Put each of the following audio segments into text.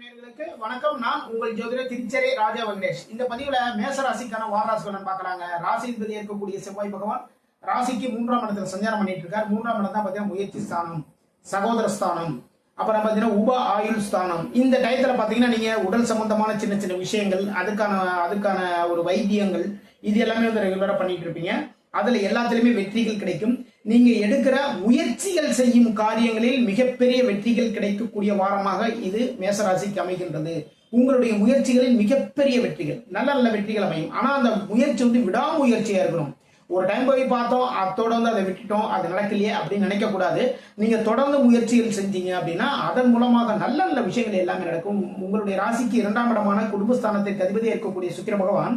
நேர்களுக்கு வணக்கம். நான் உங்கள் ஜோதிடர் திருச்சரே ராஜா வெங்கடேஷ். இந்த பதிவுல மேச ராசிக்கான வார ராசி ராசியின் பார்க்கலாங்க இருக்கக்கூடிய செவ்வாய் பகவான் ராசிக்கு மூன்றாம் இடத்துல சஞ்சாரம் பண்ணிட்டு இருக்கார் மூன்றாம் இடம் தான் பார்த்தீங்கன்னா முயற்சி ஸ்தானம் சகோதர ஸ்தானம் அப்புறம் பார்த்தீங்கன்னா உப ஆயுள் ஸ்தானம். இந்த டயத்துல பார்த்தீங்கன்னா நீங்க உடல் சம்பந்தமான சின்ன சின்ன விஷயங்கள் அதுக்கான அதுக்கான ஒரு வைத்தியங்கள் இது எல்லாமே வந்து ரெகுலரா பண்ணிட்டு இருப்பீங்க அதுல எல்லாத்துலயுமே வெற்றிகள் கிடைக்கும். நீங்க எடுக்கிற முயற்சிகள் செய்யும் காரியங்களில் மிகப்பெரிய வெற்றிகள் கிடைக்கக்கூடிய வாரமாக இது மேசராசிக்கு அமைகின்றது. உங்களுடைய முயற்சிகளில் மிகப்பெரிய வெற்றிகள் நல்ல நல்ல வெற்றிகள் அமையும். ஆனா அந்த முயற்சி வந்து விடாமுயற்சியா இருக்கணும். ஒரு டைம் போய் பார்த்தோம் அதோட வந்து அதை விட்டுட்டோம் அது நடக்கலையே அப்படின்னு நினைக்க கூடாது. நீங்க தொடர்ந்து முயற்சிகள் செஞ்சீங்க அப்படின்னா அதன் மூலமாக நல்ல நல்ல விஷயங்கள் எல்லாமே நடக்கும். உங்களுடைய ராசிக்கு இரண்டாம் இடமான குடும்பஸ்தானத்திற்கு அதிபதியாக இருக்கக்கூடிய சுக்கிர பகவான்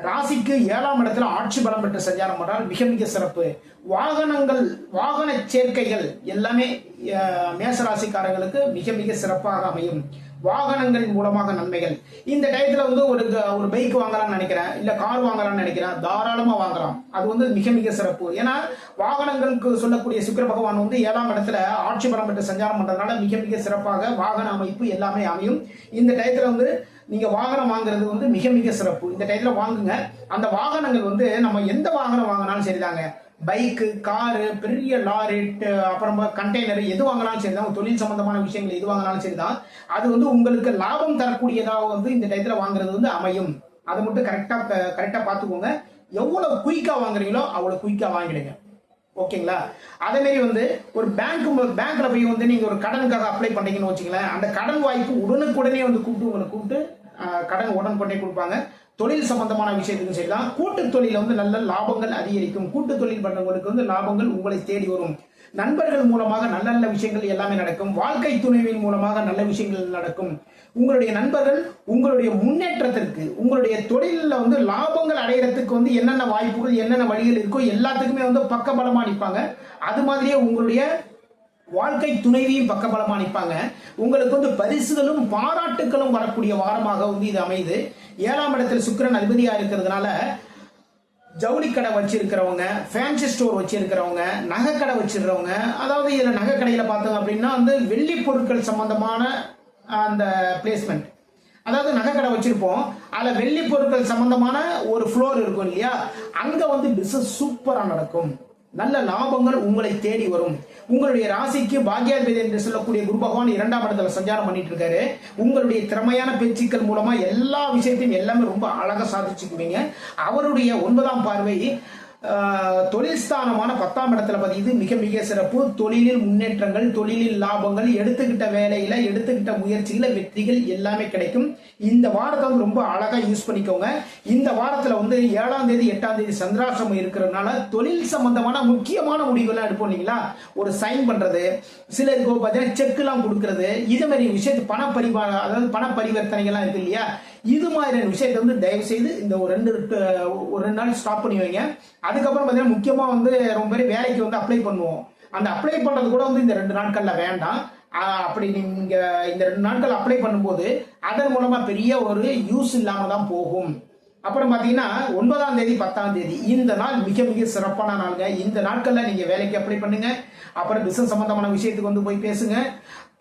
ராசிக்கு ஏழாம் இடத்துல ஆட்சி பலம் பெற்று சஞ்சாரம் பண்றால் மிக மிக சிறப்பு. வாகனங்கள் வாகன சேர்க்கைகள் எல்லாமே அஹ், மேச ராசிக்காரங்களுக்கு மிக மிக சிறப்பாக அமையும். வாகனங்களின் மூலமாக நன்மைகள். இந்த டயத்துல வந்து ஒரு ஒரு பைக் வாங்கலாம்னு நினைக்கிறேன். இல்ல கார் வாங்கலாம்னு நினைக்கிறேன். தாராளமா வாங்கலாம். அது வந்து மிக மிக சிறப்பு. ஏன்னா வாகனங்களுக்கு சொல்லக்கூடிய சுக்கிர பகவான் வந்து ஏழாம் இடத்துல ஆட்சி பலம் பெற்று சஞ்சாரம் பண்றதுனால மிக மிக சிறப்பாக வாகன அமைப்பு எல்லாமே அமையும். இந்த டயத்துல வந்து நீங்க வாகனம் வாங்குறது வந்து மிக மிக சிறப்பு. இந்த டயத்துல வாங்குங்க. அந்த வாகனங்கள் வந்து நம்ம எந்த வாகனம் வாங்கினாலும் சரிதாங்க. பைக்கு காரு பெரிய லாரி அப்புறம் அப்புறமா கண்டெய்னர் எது வாங்கினாலும் சரி தான் தொழில் சம்பந்தமான விஷயங்கள் எது வாங்கினாலும் சரி தான் அது வந்து உங்களுக்கு லாபம் தரக்கூடியதாக வந்து இந்த டயத்தில் வாங்குறது வந்து அமையும். அதை மட்டும் கரெக்டாக கரெக்டாக பார்த்துக்கோங்க. எவ்வளோ குயிக்காக வாங்குறீங்களோ அவ்வளோ குயிக்காக வாங்கிடுங்க. ஓகேங்களா? அதேமாரி வந்து ஒரு பேங்க் பேங்க்ல போய் வந்து நீங்க ஒரு கடனுக்காக அப்ளை பண்ணீங்கன்னு வச்சுங்களேன் அந்த கடன் வாய்ப்பு உடனுக்குடனே வந்து கூப்பிட்டு உங்களை கூப்பிட்டு கடன் கடன் உடனுக்குடனே கொடுப்பாங்க. தொழில் சம்பந்தமான விஷயத்துக்கும் சரிதான். கூட்டு தொழில வந்து நல்ல லாபங்கள் அதிகரிக்கும். கூட்டு தொழில் பண்ணவங்களுக்கு வந்து லாபங்கள் உங்களை தேடி வரும். நண்பர்கள் மூலமாக நல்ல நல்ல விஷயங்கள் எல்லாமே நடக்கும். வாழ்க்கை துணைவின் மூலமாக நல்ல விஷயங்கள் நடக்கும். உங்களுடைய நண்பர்கள் உங்களுடைய முன்னேற்றத்திற்கு உங்களுடைய தொழிலில் வந்து லாபங்கள் அடையிறதுக்கு வந்து என்னென்ன வாய்ப்புகள் என்னென்ன வழிகள் இருக்கோ எல்லாத்துக்குமே வந்து பக்கபலமாக நிற்பாங்க அது மாதிரியே உங்களுடைய வாழ்க்கை துணைவியும் பக்கபலமா நிற்பாங்க. உங்களுக்கு வந்து பரிசுகளும் பாராட்டுகளும் வரக்கூடிய வாரமாக வந்து இது அமையுது. ஏழாம் இடத்துல சுக்கரன் அதிபதியா இருக்கிறதுனால ஜவுளி கடை வச்சிருக்கிறவங்க ஃபேன்சி ஸ்டோர் வச்சிருக்கிறவங்க நகை கடை வச்சிருக்கிறவங்க அதாவது இதில் நகை கடையில் பார்த்தோம் அப்படின்னா வந்து வெள்ளி பொருட்கள் சம்பந்தமான அந்த பிளேஸ்மெண்ட் அதாவது நகை கடை வச்சிருப்போம். அதில் வெள்ளி பொருட்கள் சம்பந்தமான ஒரு ஃப்ளோர் இருக்கும் இல்லையா? அங்கே வந்து பிஸ்னஸ் சூப்பராக நடக்கும். நல்ல லாபங்கள் உங்களை தேடி வரும். உங்களுடைய ராசிக்கு பாக்யாதிபதி என்று சொல்லக்கூடிய குரு பகவான் இரண்டாம் இடத்துல சஞ்சாரம் பண்ணிட்டு இருக்காரு உங்களுடைய திறமையான பேச்சுக்கள் மூலமா எல்லா விஷயத்தையும் எல்லாமே ரொம்ப அழகா சாதிச்சுக்குவீங்க. அவருடைய ஒன்பதாம் பார்வை தொழில் ஸ்தானமான பத்தாம் இடத்துல பதியுது மிக மிக சிறப்பு. தொழிலில் முன்னேற்றங்கள் தொழிலில் லாபங்கள் எடுத்துக்கிட்ட வேலையில எடுத்துக்கிட்ட முயற்சியில வெற்றிகள் எல்லாமே கிடைக்கும். இந்த வாரத்தை வந்து ரொம்ப அழகா யூஸ் பண்ணிக்கோங்க. இந்த வாரத்துல வந்து ஏழாம் தேதி எட்டாம் தேதி சந்திராசிரமம் இருக்கிறதுனால தொழில் சம்பந்தமான முக்கியமான முடிவுகள்லாம் எடுப்போம் இல்லைங்களா? ஒரு சைன் பண்றது சிலருக்கு பார்த்தீங்கன்னா செக்லாம் கொடுக்கறது இது மாதிரி விஷயத்து பண பரிவா அதாவது பண பரிவர்த்தனைகள்லாம் இருக்கு இல்லையா? இது மாதிரியான விஷயத்தை வந்து தயவு செய்து இந்த ஒரு ரெண்டு ஒரு ரெண்டு நாள் ஸ்டாப் பண்ணி வைங்க. அதுக்கப்புறம் பார்த்தீங்கன்னா முக்கியமாக வந்து ரொம்ப பேர் வேலைக்கு வந்து அப்ளை பண்ணுவோம். அந்த அப்ளை பண்ணுறது கூட வந்து இந்த ரெண்டு நாட்களில் வேண்டாம். அப்படி நீங்கள் இந்த ரெண்டு நாட்கள் அப்ளை பண்ணும்போது அதன் மூலமாக பெரிய ஒரு யூஸ் இல்லாமல் தான் போகும். அப்புறம் பார்த்தீங்கன்னா ஒன்பதாம் தேதி பத்தாம் தேதி. இந்த நாள் மிக மிக சிறப்பான நாளுங்க. இந்த நாட்கள்ல நீங்க வேலைக்கு அப்ளை பண்ணுங்க. அப்புறம் பிசினஸ் சம்பந்தமான விஷயத்துக்கு வந்து போய் பேசுங்க.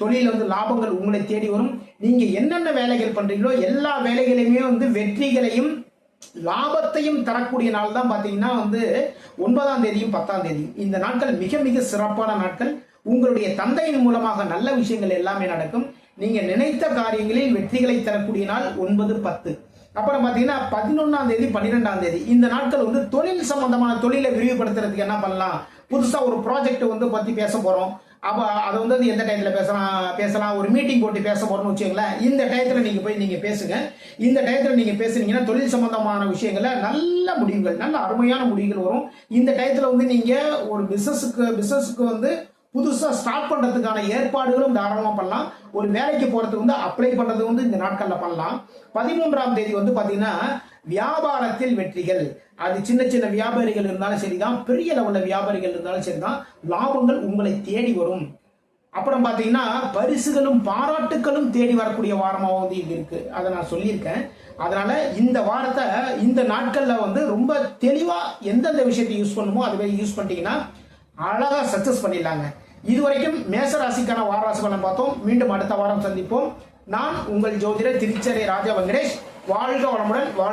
தொழில வந்து லாபங்கள் உங்களை தேடி வரும். நீங்க என்னென்ன வேலைகள் பண்றீங்களோ எல்லா வேலைகளையுமே வந்து வெற்றிகளையும் லாபத்தையும் தரக்கூடிய நாள் தான் பாத்தீங்கன்னா வந்து ஒன்பதாம் தேதியும் பத்தாம் தேதியும் இந்த நாட்கள் மிக மிக சிறப்பான நாட்கள். உங்களுடைய தந்தையின் மூலமாக நல்ல விஷயங்கள் எல்லாமே நடக்கும். நீங்க நினைத்த காரியங்களில் வெற்றிகளை தரக்கூடிய நாள் ஒன்பது பத்து. அப்புறம் பார்த்தீங்கன்னா பதினொன்றாம் தேதி பன்னிரெண்டாம் தேதி. இந்த நாட்கள் வந்து தொழில் சம்பந்தமான தொழிலை விரிவுபடுத்துறதுக்கு என்ன பண்ணலாம்? புதுசாக ஒரு ப்ராஜெக்ட் வந்து பற்றி பேச போகிறோம் அப்போ அதை வந்து எந்த டயத்தில் பேசலாம்? பேசலாம். ஒரு மீட்டிங் போட்டு பேச போகிறோம்னு வச்சுங்களேன் இந்த டயத்தில் நீங்கள் போய் நீங்கள் பேசுங்க. இந்த டயத்தில் நீங்கள் பேசுனீங்கன்னா தொழில் சம்பந்தமான விஷயங்களில் நல்ல முடிவுகள் நல்ல அருமையான முடிவுகள் வரும். இந்த டயத்தில் வந்து நீங்கள் ஒரு பிஸ்னஸுக்கு பிஸ்னஸுக்கு வந்து புதுசாக ஸ்டார்ட் பண்ணுறதுக்கான ஏற்பாடுகளும் தாராளமாக பண்ணலாம். ஒரு வேலைக்கு போகிறது வந்து அப்ளை பண்ணுறது வந்து இந்த நாட்களில் பண்ணலாம். பதிமூன்றாம் தேதி வந்து பார்த்தீங்கன்னா வியாபாரத்தில் வெற்றிகள். அது சின்ன சின்ன வியாபாரிகள் இருந்தாலும் சரிதான் பெரிய லெவலில் வியாபாரிகள் இருந்தாலும் சரிதான் லாபங்கள் உங்களை தேடி வரும். அப்புறம் பார்த்தீங்கன்னா பரிசுகளும் பாராட்டுகளும் தேடி வரக்கூடிய வாரமாக வந்து இது இருக்குது அதை நான் சொல்லியிருக்கேன். அதனால இந்த வாரத்தை இந்த நாட்களில் வந்து ரொம்ப தெளிவாக எந்தெந்த விஷயத்தை யூஸ் பண்ணுமோ அதுவே யூஸ் பண்ணிட்டீங்கன்னா அழகாக சக்சஸ் பண்ணிடலாங்க. இதுவரைக்கும் மேச ராசிக்கான வார ராசி பலன் பார்த்தோம். மீண்டும் அடுத்த வாரம் சந்திப்போம். நான் உங்கள் ஜோதிடர் திருச்சரை ராஜா வெங்கடேஷ். வாழ்க வளமுடன் வாழ்